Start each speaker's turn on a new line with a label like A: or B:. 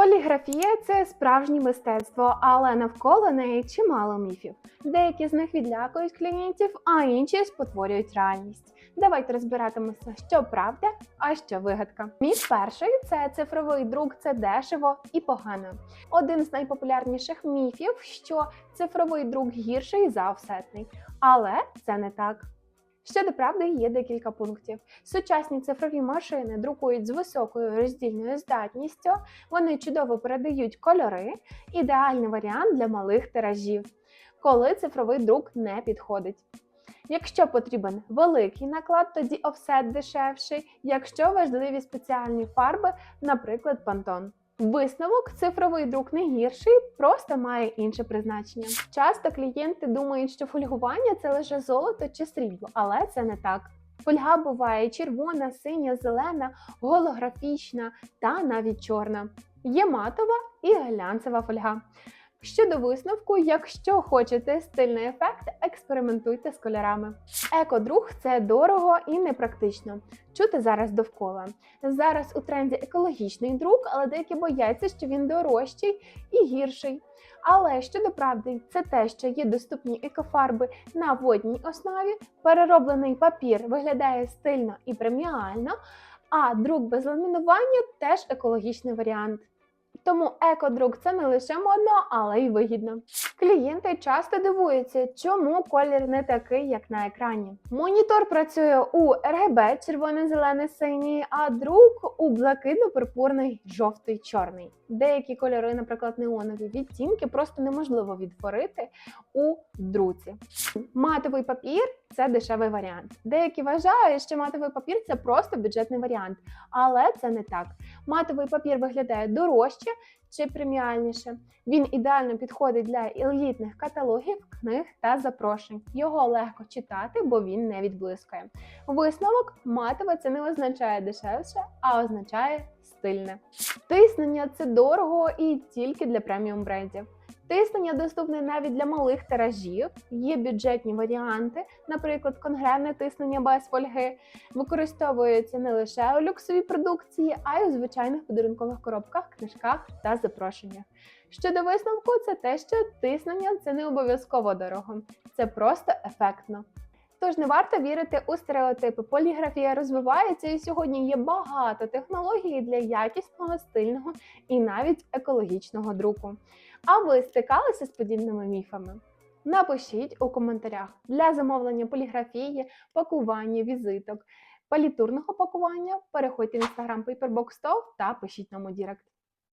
A: Поліграфія це справжнє мистецтво, але навколо неї чимало міфів. Деякі з них відлякують клієнтів, а інші спотворюють реальність. Давайте розбиратимемося, що правда, а що вигадка. Міф перший це цифровий друк, це дешево і погано. Один з найпопулярніших міфів, що цифровий друк гірший за офсетний, але це не так. Щодо правди, є декілька пунктів. Сучасні цифрові машини друкують з високою роздільною здатністю, вони чудово передають кольори, ідеальний варіант для малих тиражів, коли цифровий друк не підходить. Якщо потрібен великий наклад, тоді офсет дешевший, якщо важливі спеціальні фарби, наприклад, пантон. Висновок цифровий друк не гірший, просто має інше призначення. Часто клієнти думають, що фольгування це лише золото чи срібло, але це не так. Фольга буває червона, синя, зелена, голографічна та навіть чорна. Є матова і глянцева фольга. Щодо висновку, якщо хочете стильний ефект, експериментуйте з кольорами. Екодруг це дорого і непрактично. Чути зараз довкола. Зараз у тренді екологічний друк, але деякі бояться, що він дорожчий і гірший. Але щодо правди, це те, що є доступні екофарби на водній основі, перероблений папір виглядає стильно і преміально, а друк без ламінування теж екологічний варіант. Тому екодрук це не лише модно, але й вигідно. Клієнти часто дивуються, чому колір не такий, як на екрані. Монітор працює у RGB червоний, зелений, синій, а друк у блакитно-пурпурний, жовтий, чорний. Деякі кольори, наприклад, неонові відтінки, просто неможливо відтворити у друці. Матовий папір це дешевий варіант. Деякі вважають, що матовий папір це просто бюджетний варіант, але це не так. Матовий папір виглядає дорожче чи преміальніше. Він ідеально підходить для елітних каталогів, книг та запрошень. Його легко читати, бо він не відблискує. Висновок матове це не означає дешевше, а означає стильне. Тиснення це дорого і тільки для преміум брендів. Тиснення доступне навіть для малих тиражів. Є бюджетні варіанти, наприклад, конгревне тиснення без фольги, використовується не лише у люксовій продукції, а й у звичайних подарункових коробках, книжках та запрошеннях. Щодо висновку, це те, що тиснення це не обов'язково дорого, це просто ефектно. Тож не варто вірити у стереотипи. Поліграфія розвивається, і сьогодні є багато технологій для якісного, стильного і навіть екологічного друку. А ви стикалися з подібними міфами? Напишіть у коментарях для замовлення поліграфії, пакування, візиток, палітурного пакування. Переходьте в інстаграм Paperbox Store та пишіть нам у Дірект.